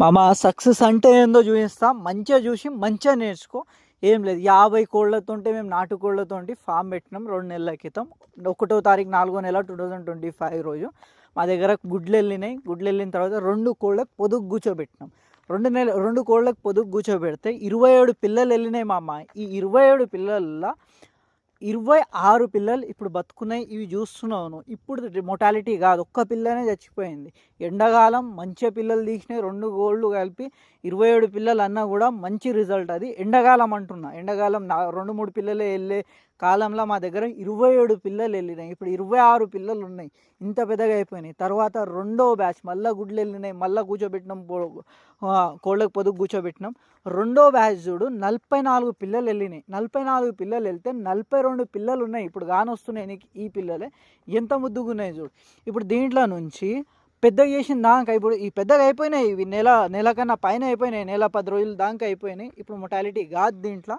మామ సక్సెస్ అంటే ఏందో చూపిస్తాం. మంచిగా చూసి మంచిగా నేర్చుకో. ఏం లేదు. యాభై కోళ్ళతోటి మేము నాటు కోళ్ళతోటి ఫామ్ పెట్టినాం రెండు నెలల క్రితం. ఒకటో తారీఖు నాలుగో నెల టూ థౌజండ్ ట్వంటీ ఫైవ్ రోజు మా దగ్గర గుడ్లు వెళ్ళినాయి గుడ్లు వెళ్ళిన తర్వాత రెండు కోళ్ళకు పొదుగు కూర్చోబెట్టినాం. రెండు నెల రెండు కోళ్ళకు పొదుగు కూర్చోబెడితే ఇరవై ఏడు పిల్లలు వెళ్ళినాయి మా అమ్మ ఈ ఇరవై ఏడు పిల్లల్లో ఇరవై ఆరు పిల్లలు ఇప్పుడు బతుకున్నాయి ఇవి చూస్తున్నాను ఇప్పుడు మొటాలిటీ కాదు ఒక్క పిల్లనే చచ్చిపోయింది. ఎండాకాలం మంచిగా పిల్లలు తీసినాయి రెండు గోళ్ళు కలిపి ఇరవై ఏడు పిల్లలు అన్నా కూడా మంచి రిజల్ట్ అది. ఎండాకాలం అంటున్నా. ఎండాకాలం నా రెండు మూడు పిల్లలే వెళ్ళే కాలంలో మా దగ్గర ఇరవై ఏడు పిల్లలు వెళ్ళినాయి ఇప్పుడు ఇరవై ఆరు పిల్లలు ఉన్నాయి ఇంత పెద్దగా అయిపోయినాయి. తర్వాత రెండో బ్యాచ్ మళ్ళీ గుడ్లు వెళ్ళినాయి మళ్ళీ కూర్చోబెట్టినాం. కోళ్ళకు పొదుగు కూర్చోబెట్టినాం. రెండో బ్యాచ్ చూడు నలభై నాలుగు పిల్లలు వెళ్ళినాయి నలభై నాలుగు పిల్లలు వెళ్తే నలభై రెండు పిల్లలు ఉన్నాయి ఇప్పుడు కానొస్తున్నాయి నీకు ఈ పిల్లలే. ఎంత ముద్దుగా ఉన్నాయి చూడు. ఇప్పుడు దీంట్లో నుంచి పెద్దగా చేసిన దాకా ఇప్పుడు ఈ పెద్దగా అయిపోయినాయి. ఇవి నెల నెల కన్నా పైన అయిపోయినాయి. నెల పది రోజులు దాకా అయిపోయినాయి. ఇప్పుడు మొటాలిటీ కాదు దీంట్లో.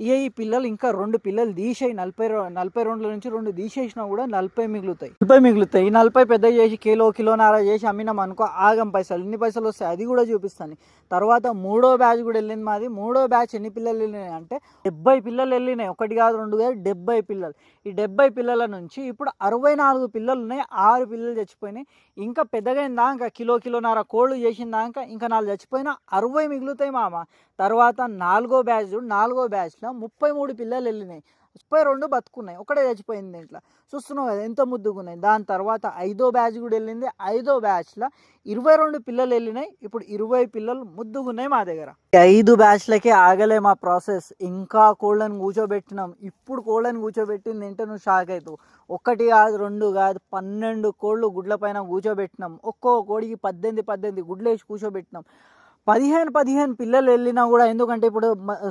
ఇక ఈ పిల్లలు ఇంకా రెండు పిల్లలు తీసేయి నలభై నలభై రెండుల నుంచి రెండు తీసేసినా కూడా నలభై మిగులుతాయి. నలభై మిగులుతాయి. ఈ నలభై పెద్ద చేసి కిలో కిలోన్నర చేసి అమ్మినాం అనుకో ఆగం పైసలు. ఎన్ని పైసలు వస్తాయి అది కూడా చూపిస్తాను. తర్వాత మూడో బ్యాచ్ కూడా వెళ్ళింది మాది. మూడో బ్యాచ్ ఎన్ని పిల్లలు వెళ్ళినాయి అంటే డెబ్బై పిల్లలు వెళ్ళినాయి. ఒకటి కాదు రెండు కాదు డెబ్బై పిల్లలు. ఈ డెబ్బై పిల్లల నుంచి ఇప్పుడు అరవై నాలుగు పిల్లలు ఉన్నాయి. ఆరు పిల్లలు చచ్చిపోయినాయి. ఇంకా పెద్దగైన దాకా కిలో కిలోన్నర కోళ్ళు చేసిన దాకా ఇంకా నాలుగు చచ్చిపోయినా అరవై మిగులుతాయి మామ. తర్వాత నాలుగో బ్యాచ్ నాలుగో బ్యాచ్లో ముప్పై మూడు పిల్లలు వెళ్ళినాయి. ముప్పై రెండు బతుకున్నాయి. ఒకటే చచ్చిపోయింది దీంట్లో. చూస్తున్నావు కదా ఎంత ముద్దుగున్నాయి. దాని తర్వాత ఐదో బ్యాచ్ కూడా వెళ్ళింది. ఐదో బ్యాచ్లో ఇరవై రెండు పిల్లలు వెళ్ళినాయి. ఇప్పుడు ఇరవై పిల్లలు ముద్దుగున్నాయి మా దగ్గర. ఐదు బ్యాచ్లకే ఆగలే మా ప్రాసెస్. ఇంకా కోళ్ళని కూర్చోబెట్టినాం. ఇప్పుడు కోళ్ళని కూర్చోబెట్టింది ఏంటో నువ్వు షాక్ అవుతావు ఒకటి కాదు రెండు కాదు పన్నెండు కోళ్ళు గుడ్ల పైన కూర్చోబెట్టినాం. ఒక్కో కోడికి పద్దెనిమిది పద్దెనిమిది గుడ్లు వేసి కూర్చోబెట్టినాం. పదిహేను పదిహేను పిల్లలు వెళ్ళినా కూడా ఎందుకంటే ఇప్పుడు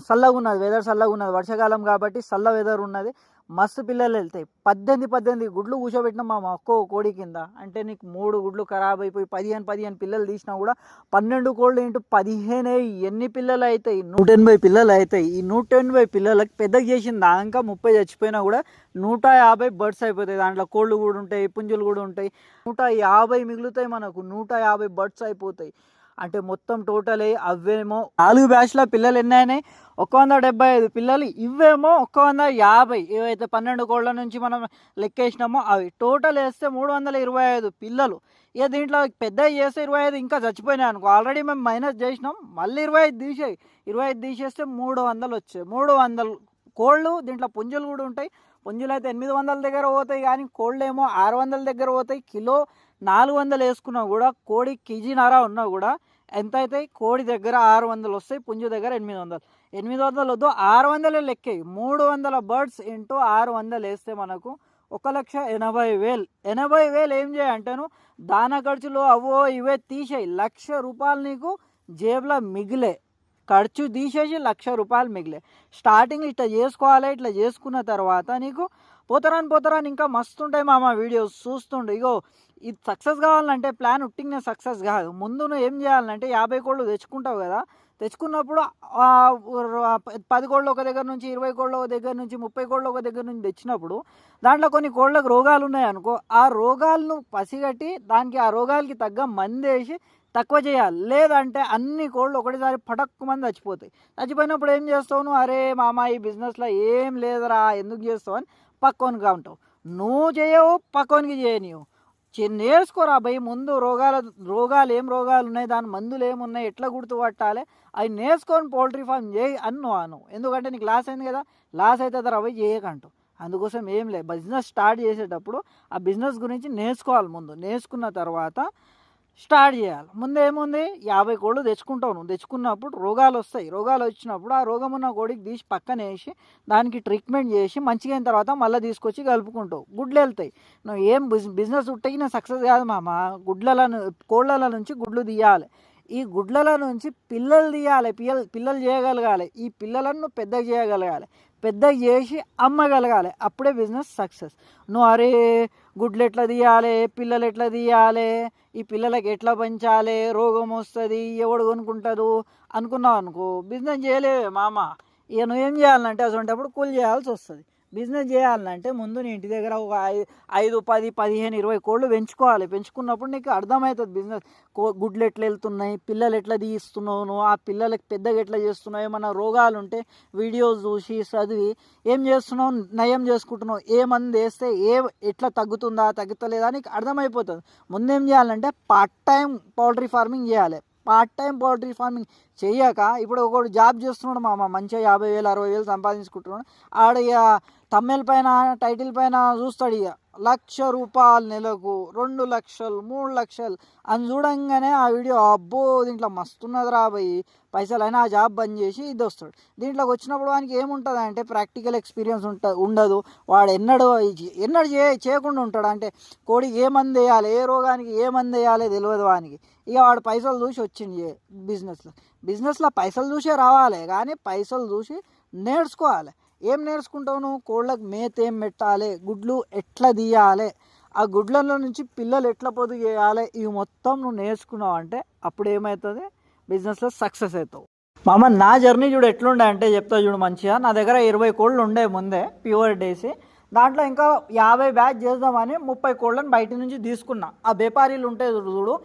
చల్లగా ఉన్నది వెదర్ చల్లగా ఉన్నది వర్షాకాలం కాబట్టి చల్ల వెదర్ ఉన్నది. మస్తు పిల్లలు వెళ్తాయి. పద్దెనిమిది పద్దెనిమిది గుడ్లు కూర్చోబెట్టిన మా ఒక్కో కోడి కింద. అంటే నీకు మూడు గుడ్లు ఖరాబ్ అయిపోయి పదిహేను పదిహేను పిల్లలు తీసినా కూడా పన్నెండు కోళ్ళు ఇంటూ పదిహేను ఎన్ని పిల్లలు అవుతాయి నూట ఎనభై పిల్లలు అవుతాయి ఈ నూట ఎనభై పిల్లలకి పెద్దగా చేసిన దాకా ముప్పై చచ్చిపోయినా కూడా నూట యాభై బర్డ్స్ అయిపోతాయి. దాంట్లో కోళ్ళు కూడా ఉంటాయి పుంజులు కూడా ఉంటాయి. నూట యాభై మిగులుతాయి మనకు. నూట యాభై బర్డ్స్ అయిపోతాయి. అంటే మొత్తం టోటల్ అవేమో నాలుగు బ్యాచ్ల పిల్లలు ఎన్ని ఒక వంద డెబ్బై ఐదు పిల్లలు ఇవేమో ఒక వంద యాభై. ఏవైతే పన్నెండు కోళ్ళ నుంచి మనం లెక్కేసినామో అవి. టోటల్ వేస్తే మూడు వందల ఇరవై ఐదు పిల్లలు. ఇక దీంట్లో పెద్ద చేస్తే ఇరవై ఐదు ఇంకా చచ్చిపోయినాయి అనుకో. ఆల్రెడీ మేము మైనస్ చేసినాం. మళ్ళీ ఇరవై ఐదు తీసేయి. ఇరవై ఐదు తీసేస్తే మూడు వందలు వచ్చాయి. మూడు వందలు కోళ్ళు దీంట్లో పుంజులు కూడా ఉంటాయి. పుంజులు అయితే ఎనిమిది వందల దగ్గర పోతాయి కానీ కోళ్ళు ఏమో ఆరు వందల దగ్గర పోతాయి. కిలో నాలుగు వందలు వేసుకున్నా కూడా కోడి కేజీన్నర ఉన్నా కూడా ఎంత అవుతాయి? కోడి దగ్గర ఆరు వందలు వస్తాయి పుంజు దగ్గర ఎనిమిది వందలు. ఎనిమిది వందలు వద్దు ఆరు వందలే లెక్కాయి మూడు వందల బర్డ్స్ ఇంటూ ఆరు వందలు వేస్తే మనకు ఒక లక్ష ఎనభై వేలు. ఎనభై వేలు ఏం చేయంటాను దాన ఖర్చులు అవో ఇవే తీసేయి. లక్ష రూపాయలు నీకు జేబులో మిగిలే. ఖర్చు తీసేసి లక్ష రూపాయలు మిగిలే. స్టార్టింగ్ ఇట్లా చేసుకోవాలి ఇట్లా చేసుకున్న తర్వాత నీకు పోతరాని పోతరాని ఇంకా మస్తు ఉంటాయి మామ వీడియోస్ చూస్తుండే. ఇగో ఇది సక్సెస్ కావాలంటే ప్లాన్ ఉట్టింగ్ సక్సెస్ కాదు. ముందు నువ్వు ఏం చేయాలంటే యాభై కోళ్ళు తెచ్చుకుంటావు కదా. తెచ్చుకున్నప్పుడు పది కోళ్ళు ఒక దగ్గర నుంచి ఇరవై కోళ్ళు ఒక దగ్గర నుంచి ముప్పై కోళ్ళు ఒక దగ్గర నుంచి తెచ్చినప్పుడు దాంట్లో కొన్ని కోళ్ళకు రోగాలు ఉన్నాయి అనుకో ఆ రోగాలను పసిగట్టి దానికి ఆ రోగాలకి తగ్గ మంది వేసి తక్కువ చేయాలి. లేదంటే అన్ని కోళ్ళు ఒకటిసారి పటక్కు మంది చచ్చిపోతాయి. చచ్చిపోయినప్పుడు ఏం చేస్తావు నువ్వు? అరే మామ ఈ బిజినెస్లో ఏం లేదురా ఎందుకు చేస్తావు అని పక్కోనిగా ఉంటావు. నువ్వు చేయవు పక్కోనికి చేయనివు నేర్చుకోరా భయ్ ముందు రోగాల రోగాలు ఏం రోగాలు ఉన్నాయి దాని మందులు ఏమున్నాయి ఎట్లా గుర్తుపట్టాలి అవి నేర్చుకొని పౌల్ట్రీ ఫామ్ చేయి అన్ను అను ఎందుకంటే నీకు లాస్ అయింది కదా లాస్ అవుతుంది అవి చేయకంటూ అందుకోసం ఏం లేదు బిజినెస్ స్టార్ట్ చేసేటప్పుడు ఆ బిజినెస్ గురించి నేర్చుకోవాలి ముందు. నేర్చుకున్న తర్వాత స్టార్ట్ చేయాలి. ముందు ఏముంది? యాభై కోళ్ళు తెచ్చుకుంటావు నువ్వు. తెచ్చుకున్నప్పుడు రోగాలు వస్తాయి. రోగాలు వచ్చినప్పుడు ఆ రోగం ఉన్న కోడికి తీసి పక్కన వేసి దానికి ట్రీట్మెంట్ చేసి మంచిగా అయిన తర్వాత మళ్ళీ తీసుకొచ్చి కలుపుకుంటావు. గుడ్లు వెళ్తాయి. నువ్వు ఏం బిజ్- బిజినెస్ ఉట్టగిన సక్సెస్ కాదు మామ. గుడ్లల కోళ్ళల నుంచి గుడ్లు తీయాలి. ఈ గుడ్లల నుంచి పిల్లలు తీయాలి. పిల్లలు పిల్లలు చేయగలగాలి. ఈ పిల్లలను నువ్వు పెద్దగా చేయగలగాలి. పెద్దగా చేసి అమ్మగలగాలి. అప్పుడే బిజినెస్ సక్సెస్. నువ్వు అరే గుడ్లు ఎట్లా తీయాలి పిల్లలు ఎట్లా తీయాలి ఈ పిల్లలకి ఎట్లా పెంచాలి రోగం వస్తుంది ఎవడు కొనుక్కుంటారు అనుకున్నావు అనుకో బిజినెస్ చేయలేవే మామ. ఇక నువ్వేం చేయాలంటే అటువంటిప్పుడు కూలి చేయాల్సి వస్తుంది. బిజినెస్ చేయాలంటే ముందు నీ ఇంటి దగ్గర ఒక ఐదు పది పదిహేను ఇరవై కోళ్ళు పెంచుకోవాలి. పెంచుకున్నప్పుడు నీకు అర్థమవుతుంది బిజినెస్. కో గుడ్లు ఎట్లా వెళ్తున్నాయి పిల్లలు ఎట్లా తీస్తున్నావు నువ్వు ఆ పిల్లలకి పెద్దగా ఎట్లా చేస్తున్నావు ఏమన్నా రోగాలు ఉంటే వీడియోస్ చూసి చదివి ఏం చేస్తున్నావు నయం చేసుకుంటున్నావు ఏ మంది వేస్తే ఏ ఎట్లా తగ్గుతుందా తగ్గుతలేదా నీకు అర్థమైపోతుంది. ముందేం చేయాలంటే పార్ట్ టైం పౌల్ట్రీ ఫార్మింగ్ చేయాలి. పార్ట్ టైం పౌల్ట్రీ ఫార్మింగ్ చెయ్యక ఇప్పుడు ఒకడు జాబ్ చేస్తున్నాడు మామ మంచిగా యాభై వేలు అరవై వేలు సంపాదించుకుంటున్నాడు. ఆడ ఇక తమ్మెల పైన టైటిల్ పైన చూస్తాడు ఇక. లక్ష రూపాయలు నెలకు రెండు లక్షలు మూడు లక్షలు. అని చూడంగానే ఆ వీడియో అబ్బో దీంట్లో మస్తున్నది రాబోయి పైసలు అయినా ఆ జాబ్ బంద్ చేసి ఇది వస్తాడు. దీంట్లోకి వచ్చినప్పుడు వానికి ఏముంటుంది అంటే ప్రాక్టికల్ ఎక్స్పీరియన్స్ ఉంట ఉండదు. వాడు ఎన్నడూ ఎన్నడు చే చేయకుండా ఉంటాడు. అంటే కోడికి ఏ మంది వేయాలి ఏ రోగానికి ఏ మంది వేయాలి తెలియదు వానికి. ఇక వాడు పైసలు చూసి వచ్చింది బిజినెస్లో. బిజినెస్లో పైసలు చూసే రావాలి కానీ పైసలు చూసి నేర్చుకోవాలి. ఏం నేర్చుకుంటావు నువ్వు? కోళ్ళకు మేత ఏం పెట్టాలి? గుడ్లు ఎట్లా తీయాలి? ఆ గుడ్లలో నుంచి పిల్లలు ఎట్లా పొదుగు చేయాలి ఇవి మొత్తం నువ్వు నేర్చుకున్నావు అంటే అప్పుడు ఏమవుతుంది బిజినెస్లో సక్సెస్ అవుతావు. మామ నా జర్నీ చూడు ఎట్లుండే అంటే చెప్తా చూడు మంచిగా. నా దగ్గర ఇరవై కోళ్ళు ఉండే ముందే ప్యూర్ డేసి. దాంట్లో ఇంకా యాభై బ్యాచ్ చేద్దామని ముప్పై కోళ్ళని బయట నుంచి తీసుకున్నా. ఆ వ్యాపారీలు ఉంటే చూడు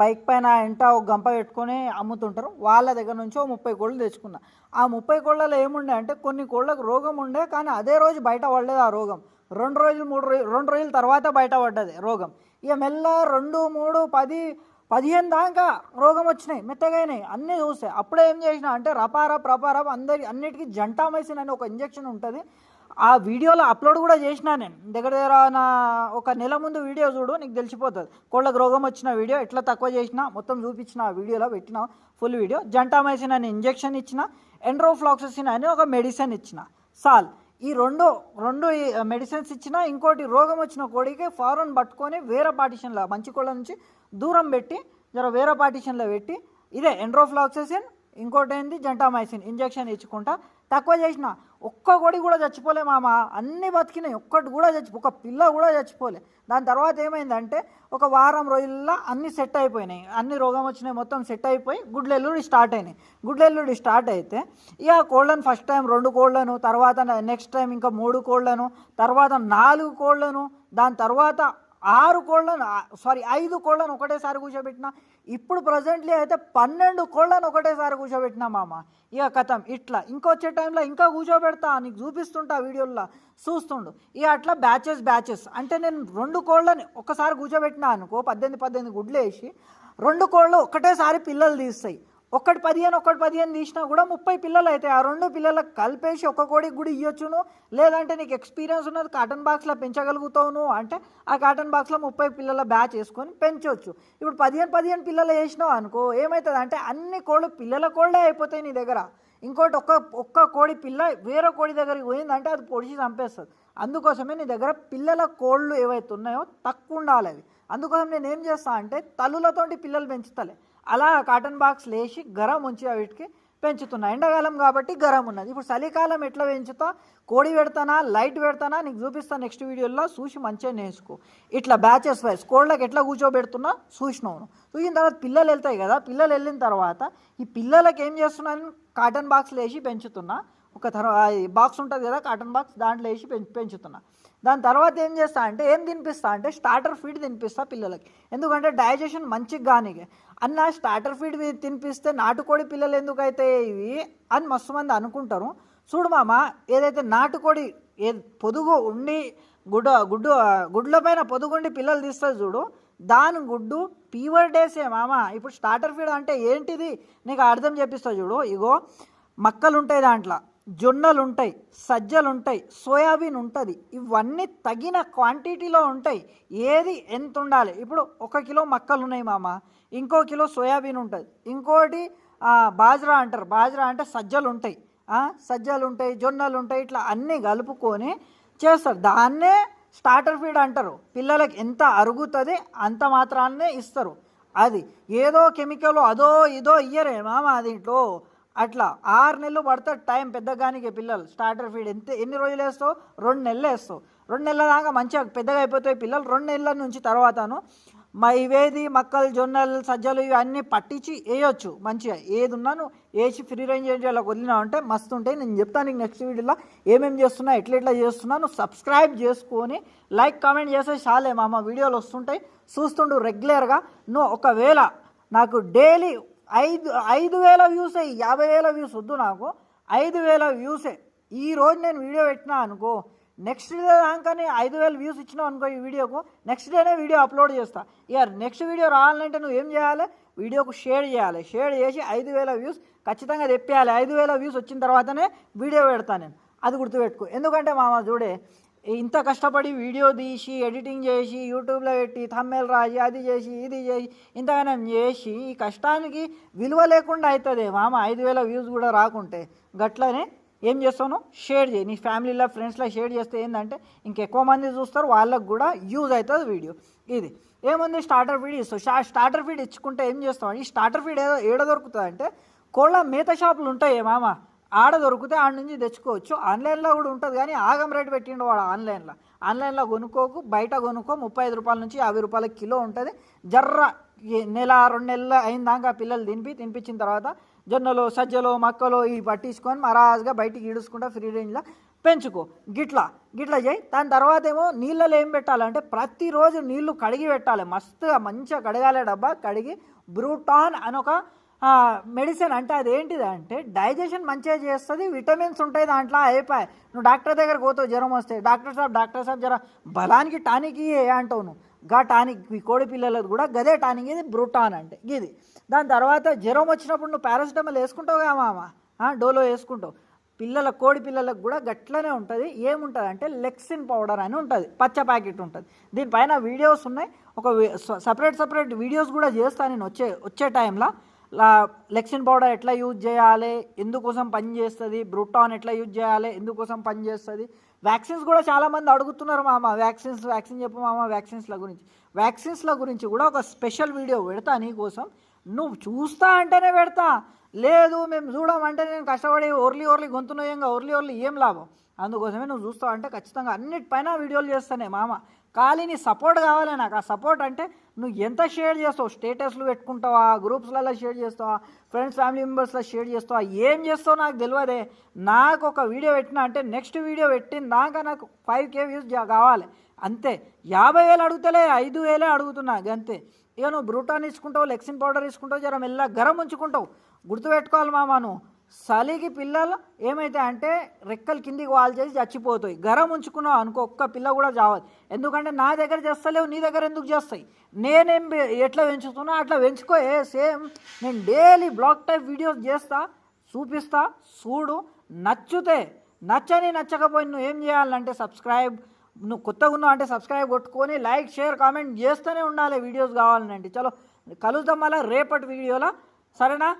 బైక్ పైన ఎంట ఒక గంప పెట్టుకొని అమ్ముతుంటారు. వాళ్ళ దగ్గర నుంచి ఓ ముప్పై కోళ్ళు తెచ్చుకున్నా. ఆ ముప్పై కోళ్ళలో ఏముండే అంటే కొన్ని కోళ్ళకు రోగం ఉండే కానీ అదే రోజు బయట పడలేదు ఆ రోగం. రెండు రోజులు మూడు రోజులు రెండు రోజుల తర్వాత బయట పడ్డది రోగం. ఇక మెల్ల రెండు మూడు పది పదిహేను దాకా రోగం వచ్చినాయి మెత్తగైనాయి అన్నీ చూస్తాయి అప్పుడే ఏం చేసిన అంటే రపారప్ రపారప్ అందరి అన్నిటికీ జంటామైసిన్ అని ఒక ఇంజెక్షన్ ఉంటుంది. ఆ వీడియోలో అప్లోడ్ కూడా చేసిన నేను. దగ్గర దగ్గర నా ఒక నెల ముందు వీడియో చూడు నీకు తెలిసిపోతుంది. కోళ్ళకు రోగం వచ్చిన వీడియో ఎట్లా తక్కువ చేసిన మొత్తం చూపించిన ఆ వీడియోలో పెట్టిన ఫుల్ వీడియో. జంటామైసిన్ అని ఇంజెక్షన్ ఇచ్చిన ఎండ్రోఫ్లాక్సిన్ అని ఒక మెడిసిన్ ఇచ్చిన. సాల్. ఈ రెండు రెండు మెడిసిన్స్ ఇచ్చిన ఇంకోటి రోగం వచ్చిన కోడికి ఫారెన్ పట్టుకొని వేరే పార్టిషన్లో మంచి కోళ్ళ నుంచి దూరం పెట్టి జర వేరే పార్టిషన్లో పెట్టి ఇదే ఎండ్రోఫ్లాక్సిన్ ఇంకోటి ఏంది జంటామైసిన్ ఇంజెక్షన్ ఇచ్చుకుంటా. తక్కువ చేసిన ఒక్క కోడి కూడా చచ్చిపోలే మామ. అన్నీ బతికినాయి. ఒక్కటి కూడా చచ్చి ఒక పిల్ల కూడా చచ్చిపోలే. దాని తర్వాత ఏమైందంటే ఒక వారం రోజుల్లో అన్నీ సెట్ అయిపోయినాయి. అన్ని రోగం వచ్చినాయి మొత్తం సెట్ అయిపోయి గుడ్లెల్లుడి స్టార్ట్ అయినాయి. గుడ్లెల్లుడి స్టార్ట్ అయితే ఇక కోళ్ళను ఫస్ట్ టైం రెండు కోళ్ళను తర్వాత నెక్స్ట్ టైం ఇంకా మూడు కోళ్ళను తర్వాత నాలుగు కోళ్ళను దాని తర్వాత ఆరు కోళ్ళను సారీ ఐదు కోళ్ళను ఒకటేసారి కూర్చోబెట్టిన. ఇప్పుడు ప్రజెంట్లీ అయితే పన్నెండు కోళ్ళను ఒకటేసారి కూర్చోబెట్టినా మామ. ఇక కథం ఇట్లా. ఇంకొచ్చే టైంలో ఇంకా కూర్చోబెడతా నీకు చూపిస్తుంటా వీడియోల్లో. చూస్తుండు. ఇక అట్లా బ్యాచెస్ బ్యాచెస్ అంటే నేను రెండు కోళ్ళని ఒకసారి కూర్చోబెట్టినా అనుకో పద్దెనిమిది పద్దెనిమిది గుడ్లు వేసి రెండు కోళ్ళు ఒకటేసారి పిల్లలు తీస్తాయి. ఒకటి పదిహేను ఒకటి పదిహేను తీసినా కూడా ముప్పై పిల్లలు అవుతాయి ఆ రెండు పిల్లలకు కలిపేసి ఒక కోడికి కూడా ఇవ్వచ్చును లేదంటే నీకు ఎక్స్పీరియన్స్ ఉన్నది కాటన్ బాక్స్లో పెంచగలుగుతావు నువ్వు అంటే ఆ కాటన్ బాక్స్లో ముప్పై పిల్లల బ్యాచ్ వేసుకొని పెంచవచ్చు ఇప్పుడు పదిహేను పదిహేను పిల్లలు వేసినావు అనుకో ఏమవుతుంది అంటే అన్ని కోళ్ళు పిల్లల కోళ్ళే అయిపోతాయి నీ దగ్గర. ఇంకోటి ఒక్క ఒక్క కోడి పిల్ల వేరే కోడి దగ్గరికి పోయిందంటే అది పొడిచి చంపేస్తుంది. అందుకోసమే నీ దగ్గర పిల్లల కోళ్ళు ఏవైతే ఉన్నాయో తక్కువ ఉండాలి అవి. అందుకోసం నేను ఏం చేస్తా అంటే తల్లులతోటి పిల్లలు పెంచుతలే. అలా కాటన్ బాక్స్ లేచి గరం ఉంచి వీటికి పెంచుతున్నా. ఎండాకాలం కాబట్టి గరం ఉన్నది. ఇప్పుడు చలికాలం ఎట్లా పెంచుతా? కోడి పెడతానా? లైట్ పెడతానా? నీకు చూపిస్తాను నెక్స్ట్ వీడియోలో. చూసి మంచిగా నేర్చుకో. ఇట్లా బ్యాచెస్ వైజ్ కోళ్ళకి ఎట్లా కూర్చోబెడుతున్నా? చూసినావు చూసిన తర్వాత పిల్లలు వెళ్తాయి కదా. పిల్లలు వెళ్ళిన తర్వాత ఈ పిల్లలకి ఏం చేస్తున్నాను కాటన్ బాక్స్లు వేసి పెంచుతున్నా. ఒక తర్వాత బాక్స్ ఉంటుంది కదా కాటన్ బాక్స్ దాంట్లో వేసి పెంచు పెంచుతున్నా. దాని తర్వాత ఏం చేస్తా అంటే ఏం తినిపిస్తా అంటే స్టార్టర్ ఫీడ్ తినిపిస్తా పిల్లలకి. ఎందుకంటే డైజెషన్ మంచిగా కానీ అన్న స్టార్టర్ ఫీడ్ తినిపిస్తే నాటుకోడి పిల్లలు ఎందుకు అయితే ఇవి అని మస్తు మంది అనుకుంటారు. చూడు మామ ఏదైతే నాటుకోడి ఏ పొదుగు ఉండి గుడ్డు గుడ్డు గుడ్లపైన పొదుగుండి పిల్లలు తీస్తారు చూడు దాని గుడ్డు పీవర్ డేసే మామ. ఇప్పుడు స్టార్టర్ ఫీడ్ అంటే ఏంటిది? నీకు అర్థం చెప్పిస్తా చూడు. ఇగో మక్కలు ఉంటాయి దాంట్లో. జొన్నలు ఉంటాయి సజ్జలు ఉంటాయి సోయాబీన్ ఉంటుంది ఇవన్నీ తగిన క్వాంటిటీలో ఉంటాయి. ఏది ఎంత ఉండాలి ఇప్పుడు ఒక కిలో మక్కలు ఉన్నాయి మామ. ఇంకో కిలో సోయాబీన్ ఉంటుంది ఇంకోటి బాజ్రా అంటారు. బాజ్రా అంటే సజ్జలు ఉంటాయి సజ్జలు ఉంటాయి జొన్నలు ఉంటాయి ఇట్లా అన్నీ కలుపుకొని చేస్తారు. దాన్నే స్టార్టర్ ఫీడ్ అంటారు. పిల్లలకి ఎంత అరుగుతుంది అంత మాత్రాన్నే ఇస్తారు. అది ఏదో కెమికల్ అదో ఇదో ఇయ్యరే మామ దీంట్లో. అట్లా ఆరు నెలలు పడుతుంది టైం పెద్దగానికి పిల్లలు. స్టార్టర్ ఫీడ్ ఎంత ఎన్ని రోజులు వేస్తావు? రెండు నెలలు వేస్తావు. రెండు నెలల దాకా మంచిగా పెద్దగా అయిపోతాయి పిల్లలు. రెండు నెలల నుంచి తర్వాతను మా ఇవేది మక్కలు జొన్నలు సజ్జలు ఇవన్నీ పట్టించి వేయొచ్చు మంచిగా. ఏది ఉన్నాను వేసి ఫ్రీ రేంజ్ ఏరియాలో వదిలినా అంటే మస్తు ఉంటాయి. నేను చెప్తాను నీకు నెక్స్ట్ వీడియోలో ఏమేమి చేస్తున్నా ఎట్లా ఎట్లా చేస్తున్నాను సబ్స్క్రైబ్ చేసుకొని లైక్ కామెంట్ చేస్తే చాలే మామ. వీడియోలు వస్తుంటాయి. చూస్తుండు రెగ్యులర్గా నువ్వు ఒకవేళ నాకు డైలీ ఐదు ఐదు వేల వ్యూసే యాభై వేల వ్యూస్ వద్దు నాకు. ఐదు వేల వ్యూసే. ఈ రోజు నేను వీడియో పెట్టినా అనుకో నెక్స్ట్ డే దాకానే ఐదు వేల వ్యూస్ ఇచ్చినావు అనుకో ఈ వీడియోకు నెక్స్ట్ డేనే వీడియో అప్లోడ్ చేస్తా. ఇక నెక్స్ట్ వీడియో రావాలంటే నువ్వు ఏం చేయాలి? వీడియోకు షేర్ చేయాలి. షేర్ చేసి ఐదు వేల వ్యూస్ ఖచ్చితంగా తెప్పేయాలి. ఐదు వేల వ్యూస్ వచ్చిన తర్వాతనే వీడియో పెడతాను నేను. అది గుర్తుపెట్టుకో. ఎందుకంటే మామ చూడే ఇంత కష్టపడి వీడియో తీసి ఎడిటింగ్ చేసి యూట్యూబ్లో పెట్టి తమ్మేలు రాసి అది చేసి ఇది చేసి ఇంతగానం చేసి ఈ కష్టానికి విలువ లేకుండా అవుతుంది మామ. ఐదు వేల వ్యూస్ కూడా రాకుంటే గట్లనే ఏం చేస్తాను? షేర్ చేయి. నీ ఫ్యామిలీలో ఫ్రెండ్స్లో షేర్ చేస్తే ఏంటంటే ఇంకెక్కువ మంది చూస్తారు వాళ్ళకు కూడా యూజ్ అవుతుంది వీడియో. ఇది. ఏముంది స్టార్టర్ ఫీడ్ ఇస్తావు? స్టార్టర్ ఫీడ్ ఇచ్చుకుంటే ఏం చేస్తావు? ఈ స్టార్టర్ ఫీడ్ ఏదో ఏడ దొరుకుతుంది అంటే కోళ్ళ మేత షాపులు ఉంటాయి మామ. ఆడ దొరికితే ఆడ నుంచి తెచ్చుకోవచ్చు. ఆన్లైన్లో కూడా ఉంటుంది కానీ ఆగం రేటు పెట్టిండు వాడు ఆన్లైన్లో. ఆన్లైన్లో కొనుక్కోకు బయట కొనుక్కో ముప్పై ఐదు రూపాయల నుంచి యాభై రూపాయల కిలో ఉంటుంది. జర్ర నెల రెండు నెలలు అయిన దాకా పిల్లలు తినిపి తినిపించిన తర్వాత జొన్నలు సజ్జలు మక్కలు ఇవి పట్టించుకొని మరాజుగా బయటికి ఈడుచుకుంటా ఫ్రీ రేంజ్లో పెంచుకో. గిట్లా గిట్లా చేయి. దాని తర్వాత ఏమో నీళ్ళలో ఏం పెట్టాలంటే ప్రతిరోజు నీళ్ళు కడిగి పెట్టాలి. మస్తుగా మంచిగా కడగాలి డబ్బా. కడిగి బ్రూటాన్ అని ఒక మెడిసిన్ అంటే అది ఏంటిది అంటే డైజెషన్ మంచిగా చేస్తుంది విటమిన్స్ ఉంటాయి దాంట్లో అయిపోయి. నువ్వు డాక్టర్ దగ్గర పోతావు జ్వరం వస్తే డాక్టర్ సాబ్ డాక్టర్ సాబ్ జ్వరం. బలానికి టానిక్ ఇయ్యే అంటావు నువ్వు. గా టానిక్ ఈ కోడి పిల్లలకు కూడా గదే టానిక్ ఇది బ్రూటాన్ అంటే ఇది. దాని తర్వాత జ్వరం వచ్చినప్పుడు నువ్వు పారాసిటమాల్ వేసుకుంటావు మామ? డోలో వేసుకుంటావు. పిల్లల కోడి పిల్లలకు కూడా గట్లనే ఉంటుంది. ఏముంటుంది అంటే లెక్సిన్ పౌడర్ అని ఉంటుంది పచ్చ ప్యాకెట్ ఉంటుంది. దీనిపైన వీడియోస్ ఉన్నాయి. ఒక సపరేట్ సపరేట్ వీడియోస్ కూడా చేస్తాను నేను వచ్చే వచ్చే టైంలో. లెక్సిన్ పౌడర్ ఎట్లా యూజ్ చేయాలి? ఎందుకోసం పని చేస్తుంది? బ్రూటాన్ ఎట్లా యూజ్ చేయాలి? ఎందుకోసం పని చేస్తుంది? వ్యాక్సిన్స్ కూడా చాలామంది అడుగుతున్నారు మామ. వ్యాక్సిన్స్ వ్యాక్సిన్ చెప్పు మామ వ్యాక్సిన్స్ల గురించి. వ్యాక్సిన్స్ల గురించి కూడా ఒక స్పెషల్ వీడియో పెడతా నీకోసం నువ్వు చూస్తా అంటేనే పెడతా. లేదు మేము చూడమంటే నేను కష్టపడి ఓర్లీ ఓర్లీ గొంతునయంగా ఓర్లీ ఓర్లీ ఏం లాభం? అందుకోసమే నువ్వు చూస్తావు అంటే ఖచ్చితంగా అన్నిటిపైన వీడియోలు చేస్తానే మామ. ఖాళీ నీ సపోర్ట్ కావాలి నాకు. ఆ సపోర్ట్ అంటే నువ్వు ఎంత షేర్ చేస్తావు? స్టేటస్లు పెట్టుకుంటావా? గ్రూప్స్లలో షేర్ చేస్తావా? ఫ్రెండ్స్ ఫ్యామిలీ మెంబర్స్లో షేర్ చేస్తావా? ఏం చేస్తావు నాకు తెలియదే. నాకు ఒక వీడియో పెట్టినా అంటే నెక్స్ట్ వీడియో పెట్టిందాక నాకు ఫైవ్ కే వ్యూస్ కావాలి. అంతే. యాభై వేలు అడుగుతలే ఐదు వేలే అడుగుతున్నా అంతే. ఇక నువ్వు బ్రూటాన్ ఇచ్చుకుంటావు లెక్సిన్ పౌడర్ ఇచ్చుకుంటావు జర మెల్ల గరం ఉంచుకుంటావు గుర్తుపెట్టుకోవాలి మామ నువ్వు. చలికి పిల్లలు ఏమైతే అంటే రెక్కలు కిందికి వాల్ చేసి చచ్చిపోతాయి. గరం ఉంచుకున్నావు అనుకో ఒక్క పిల్ల కూడా చావదు. ఎందుకంటే నా దగ్గర చేస్తలేవు నీ దగ్గర ఎందుకు చేస్తాయి? నేనేం ఎట్లా పెంచుతున్నా అట్లా పెంచుకో ఏ సేమ్. నేను డైలీ బ్లాగ్ టైప్ వీడియోస్ చేస్తా చూపిస్తా చూడు నచ్చుతే నచ్చని నచ్చకపోయి నువ్వు ఏం చేయాలంటే సబ్స్క్రైబ్ నువ్వు కొత్తగా ఉన్నావు అంటే సబ్స్క్రైబ్ కొట్టుకొని లైక్ షేర్ కామెంట్ చేస్తూనే ఉండాలి వీడియోస్ కావాలంటే. చలో కలుద్దాం మళ్ళీ రేపటి వీడియోలో. సరేనా?